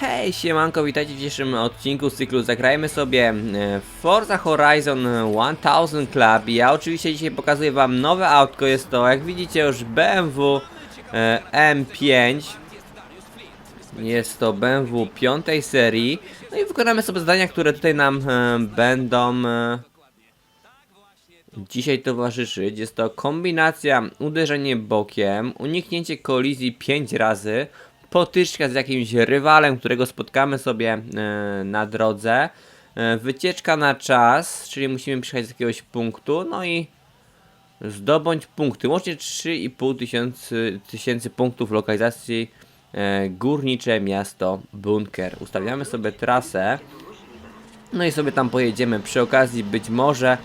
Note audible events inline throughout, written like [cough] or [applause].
Hej, siemanko, witajcie w dzisiejszym odcinku z cyklu Zagrajmy sobie e, Forza Horizon 1000 Club. Ja oczywiście dzisiaj pokazuję wam nowe autko, jest to jak widzicie już BMW e, M5 jest to BMW piątej serii. No i wykonamy sobie zadania, które tutaj nam e, będą dzisiaj towarzyszyć. Jest to kombinacja uderzenie bokiem, uniknięcie kolizji 5 razy, potyczka z jakimś rywalem, którego spotkamy sobie e, na drodze, e, wycieczka na czas, czyli musimy przyjechać z jakiegoś punktu, no i zdobądź punkty. Łącznie 3,5 tysięcy, tysięcy punktów lokalizacji e, górnicze miasto Bunker. Ustawiamy sobie trasę. No i sobie tam pojedziemy. Przy okazji być może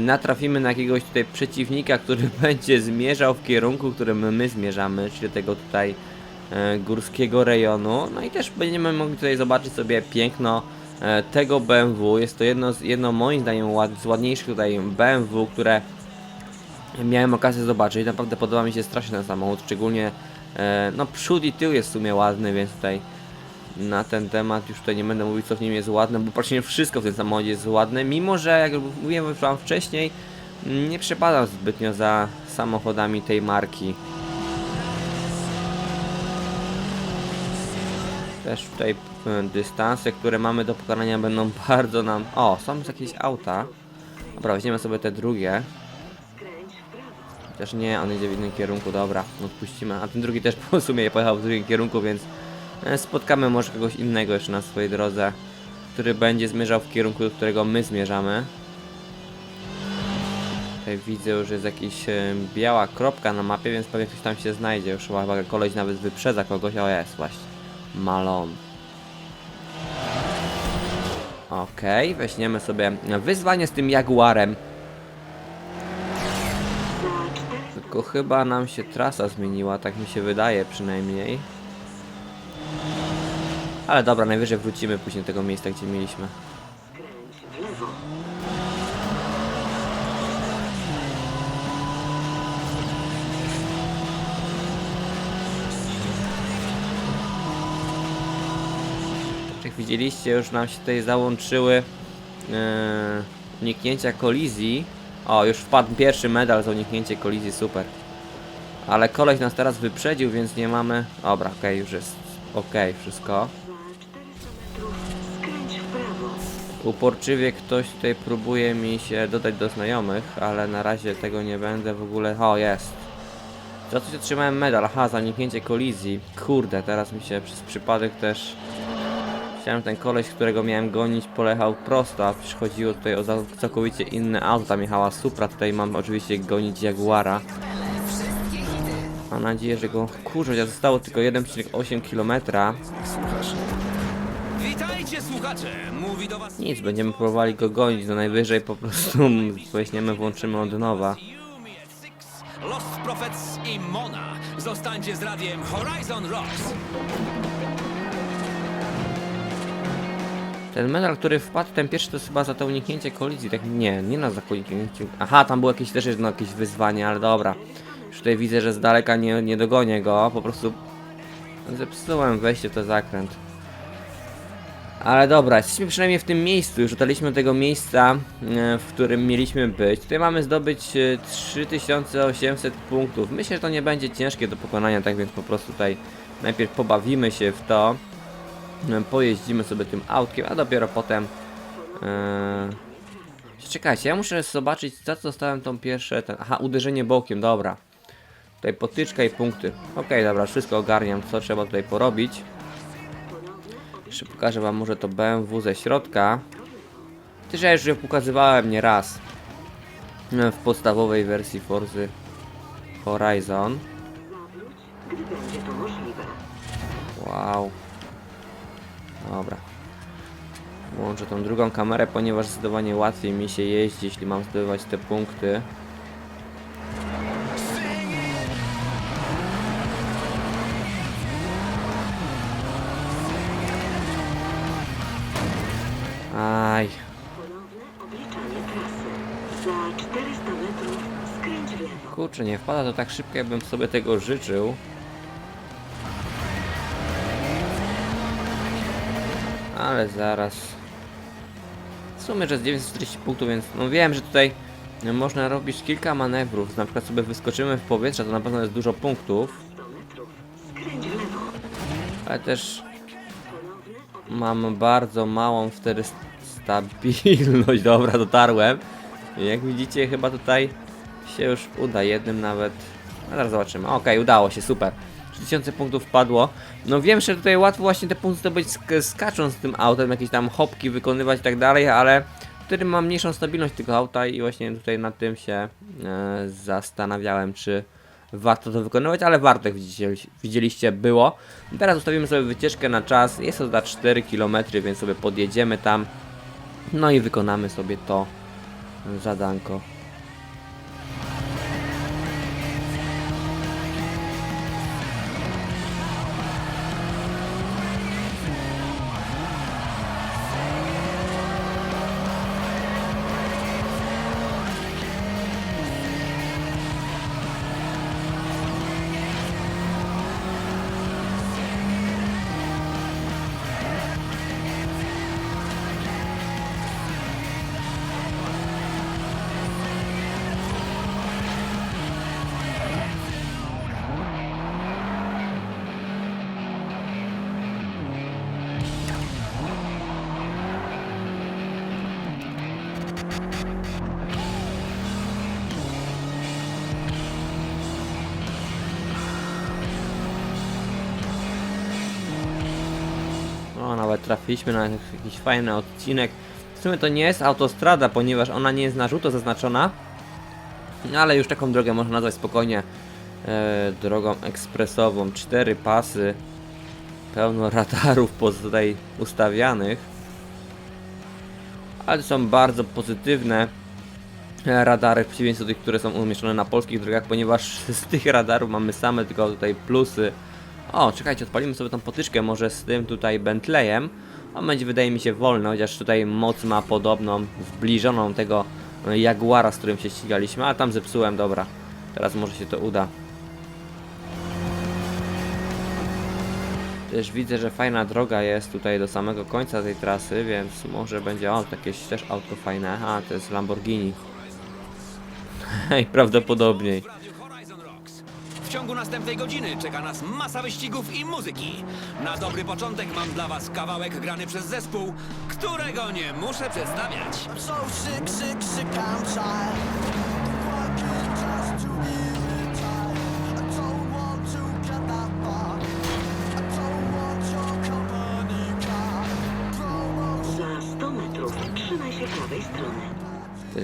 natrafimy na jakiegoś tutaj przeciwnika, który [laughs] będzie zmierzał w kierunku, którym my zmierzamy, czyli tego tutaj górskiego rejonu. No i też będziemy mogli tutaj zobaczyć sobie piękno e, tego BMW. Jest to jedno, z, jedno moim zdaniem z ładniejszych tutaj BMW, które miałem okazję zobaczyć. Naprawdę podoba mi się strasznie ten samochód, szczególnie e, no przód i tył jest w sumie ładny, więc tutaj na ten temat już tutaj nie będę mówić co w nim jest ładne, bo praktycznie wszystko w tym samochodzie jest ładne, mimo że jak mówiłem wam wcześniej, nie przepadam zbytnio za samochodami tej marki. Też tutaj e, dystanse, które mamy do pokonania będą [laughs] bardzo nam... O, są jakieś auta. Dobra, weźmiemy sobie te drugie. Chociaż nie, on idzie w innym kierunku, dobra, odpuścimy. A ten drugi też [laughs] po sumie pojechał w drugim kierunku, więc e, spotkamy może kogoś innego jeszcze na swojej drodze, który będzie zmierzał w kierunku, do którego my zmierzamy. Tutaj widzę już jest jakaś e, biała kropka na mapie, więc pewnie ktoś tam się znajdzie. Już chyba koleś nawet wyprzedza kogoś, o jest właśnie. Malon. Okej, weźmiemy sobie wyzwanie z tym Jaguarem. Tylko chyba nam się trasa zmieniła, tak mi się wydaje przynajmniej. Ale dobra, najwyżej wrócimy później do tego miejsca, gdzie mieliśmy. Jak widzieliście, już nam się tutaj załączyły yy, uniknięcia kolizji. O, już wpadł pierwszy medal za uniknięcie kolizji, super. Ale koleś nas teraz wyprzedził, więc nie mamy... Dobra, okej, już jest okej wszystko. Skręć w prawo. Uporczywie ktoś tutaj próbuje mi się dodać do znajomych, ale na razie tego nie będę w ogóle... O, jest. Za coś otrzymałem medal, aha, za uniknięcie kolizji. Kurde, teraz mi się przez przypadek też... Chciałem ten koleś, którego miałem gonić, polechał prosto, a przecież chodziło tutaj o całkowicie inne auto. Tam jechała Supra, tutaj mam oczywiście gonić Jaguara. Mam nadzieję, że go kurczę, chociaż zostało tylko 1,8 km. Witajcie słuchacze! Mówi do was Nic, będziemy próbowali go gonić, no najwyżej po prostu [laughs] weźmiemy, włączymy od nowa. Lost Prophets i Mona. Zostańcie z radiem Horizon Rocks. Ten medal, który wpadł, ten pierwszy to chyba za to uniknięcie kolizji, tak nie, nie na za. Aha, tam było jakieś też jedno jakieś wyzwanie, ale dobra. Już tutaj widzę, że z daleka nie, nie dogonię go, po prostu zepsułem wejście w ten zakręt. Ale dobra, jesteśmy przynajmniej w tym miejscu, już dotarliśmy do tego miejsca, e, w którym mieliśmy być. Tutaj mamy zdobyć e, 3800 punktów. Myślę, że to nie będzie ciężkie do pokonania, tak więc po prostu tutaj najpierw pobawimy się w to. Pojeździmy sobie tym autkiem, a dopiero potem... Yy... Czekajcie, ja muszę zobaczyć, za co dostałem tą pierwsze... Ten... Aha, uderzenie bokiem, dobra. Tutaj potyczka i punkty. Okej, dobra, wszystko ogarniam, co trzeba tutaj porobić. Jeszcze pokażę wam może to BMW ze środka. Też ja już je pokazywałem nie raz. e, W podstawowej wersji Forzy Horizon. Wow. Dobra. Włączę tą drugą kamerę, ponieważ zdecydowanie łatwiej mi się jeździ, jeśli mam zdobywać te punkty. Aj, Ponowne obliczanie trasy. Za 400 metrów skręć w lewo. kurczę, nie wpada to tak szybko, jakbym sobie tego życzył. Ale zaraz. W sumie, że jest 940 punktów, więc no wiem, że tutaj można robić kilka manewrów. Na przykład sobie wyskoczymy w powietrze, to na pewno jest dużo punktów. 100 metrów. Skręć w lewo. Ale też mam bardzo małą wtedy st- stabilność. [laughs] Dobra, dotarłem. Jak widzicie, chyba tutaj się już uda jednym nawet. No zaraz zobaczymy. Okej, udało się, super. 3000 punktów wpadło. No wiem, że tutaj łatwo właśnie te punkty zdobyć sk skacząc tym autem, jakieś tam hopki wykonywać i tak dalej, ale wtedy mam mniejszą stabilność tego auta i właśnie tutaj nad tym się e, zastanawiałem, czy warto to wykonywać, ale warto, jak widzicie, widzieliście, było. Teraz ustawimy sobie wycieczkę na czas, jest to za 4 km, więc sobie podjedziemy tam, no i wykonamy sobie to zadanko. Trafiliśmy na jakiś fajny odcinek. W sumie to nie jest autostrada, ponieważ ona nie jest na żółto zaznaczona. Ale już taką drogę można nazwać spokojnie e, drogą ekspresową. Cztery pasy, pełno radarów tutaj ustawianych. Ale są bardzo pozytywne e, radary w przeciwieństwie do tych, które są umieszczone na polskich drogach, ponieważ z tych radarów mamy same tylko tutaj plusy. O, czekajcie, odpalimy sobie tą potyczkę może z tym tutaj Bentleyem. On będzie wydaje mi się wolny, chociaż tutaj moc ma podobną, zbliżoną tego e, Jaguara, z którym się ścigaliśmy, a tam zepsułem, dobra. Teraz może się to uda. Też widzę, że fajna droga jest tutaj do samego końca tej trasy, więc może będzie, o, jakieś też auto fajne. A, to jest Lamborghini. [laughs] Hej, ciągu następnej godziny czeka nas masa wyścigów i muzyki. Na dobry początek mam dla was kawałek grany przez zespół, którego nie muszę przedstawiać. I'm so sick, sick, sick, I'm tired.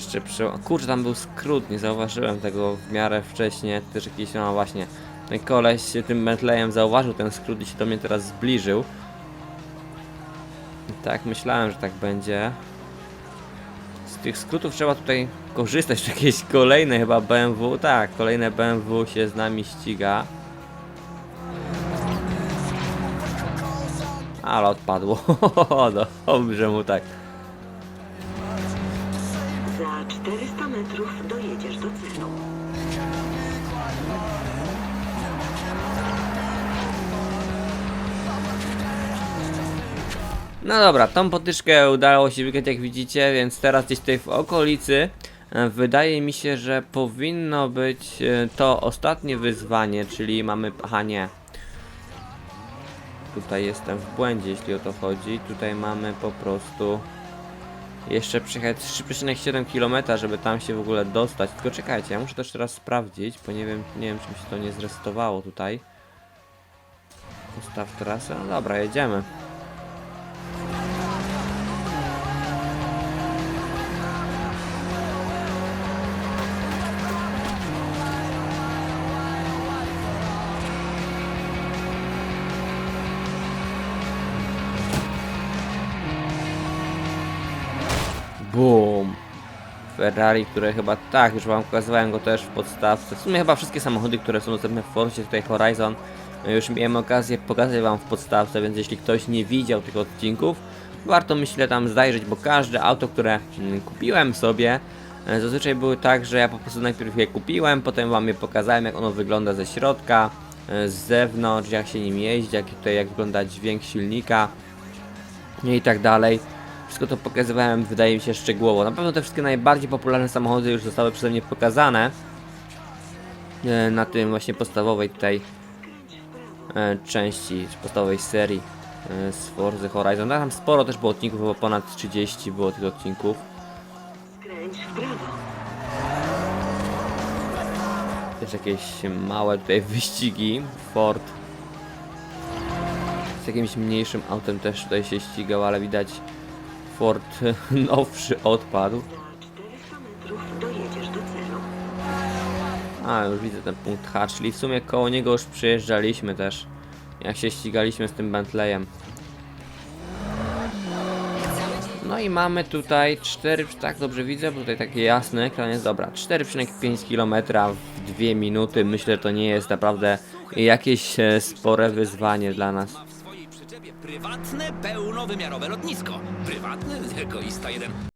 Jeszcze przy... Kurczę, tam był skrót, nie zauważyłem tego w miarę wcześnie. Też jakiś, no właśnie, ten koleś się tym Bentleyem zauważył ten skrót i się do mnie teraz zbliżył. Tak, myślałem, że tak będzie. Z tych skrótów trzeba tutaj korzystać. [laughs] Czy jakieś kolejne chyba BMW? Tak, kolejne BMW się z nami ściga. Ale odpadło. No, [laughs] Dobrze mu tak. Za 400 metrów dojedziesz do celu. No dobra, tą potyczkę udało się wygrać jak widzicie, więc teraz gdzieś tutaj w okolicy e, wydaje mi się, że powinno być e, to ostatnie wyzwanie, czyli mamy... Aha nie. Tutaj jestem w błędzie, jeśli o to chodzi. Tutaj mamy po prostu jeszcze przejechać 3,7 km, żeby tam się w ogóle dostać. Tylko czekajcie, ja muszę też teraz sprawdzić, bo nie wiem, nie wiem czy mi się to nie zresetowało tutaj. Ustaw trasę. No dobra, jedziemy. Ferrari, które chyba tak, już wam pokazywałem go też w podstawce. W sumie chyba wszystkie samochody, które są dostępne w Forcie tutaj Horizon, e, już miałem okazję pokazać wam w podstawce, więc jeśli ktoś nie widział tych odcinków, warto myślę tam zajrzeć, bo każde auto, które mm, kupiłem sobie, e, zazwyczaj były tak, że ja po prostu najpierw je kupiłem, potem wam je pokazałem, jak ono wygląda ze środka, e, z zewnątrz, jak się nim jeździ, jak tutaj jak wygląda dźwięk silnika. i tak dalej. Wszystko to pokazywałem, wydaje mi się, szczegółowo. Na pewno te wszystkie najbardziej popularne samochody już zostały przeze mnie pokazane. E, Na tym właśnie podstawowej tutaj e, części, czy podstawowej serii e, z Forza Horizon. No, Tam sporo też było odcinków, bo ponad 30 było tych odcinków. Też jakieś małe tutaj wyścigi. Ford z jakimś mniejszym autem też tutaj się ścigał, ale widać Ford [laughs] nowszy odpadł. Za 400 metrów dojedziesz do celu. A, już widzę ten punkt H, czyli w sumie koło niego już przyjeżdżaliśmy też. Jak się ścigaliśmy z tym Bentleyem. No i mamy tutaj 4, tak dobrze widzę, bo tutaj takie jasne ekran jest dobra. 4,5 km w 2 minuty. Myślę, że to nie jest naprawdę jakieś e, spore wyzwanie dla nas. Przyczepie prywatne, pełnowymiarowe lotnisko. Prywatny? [laughs] Egoista jeden.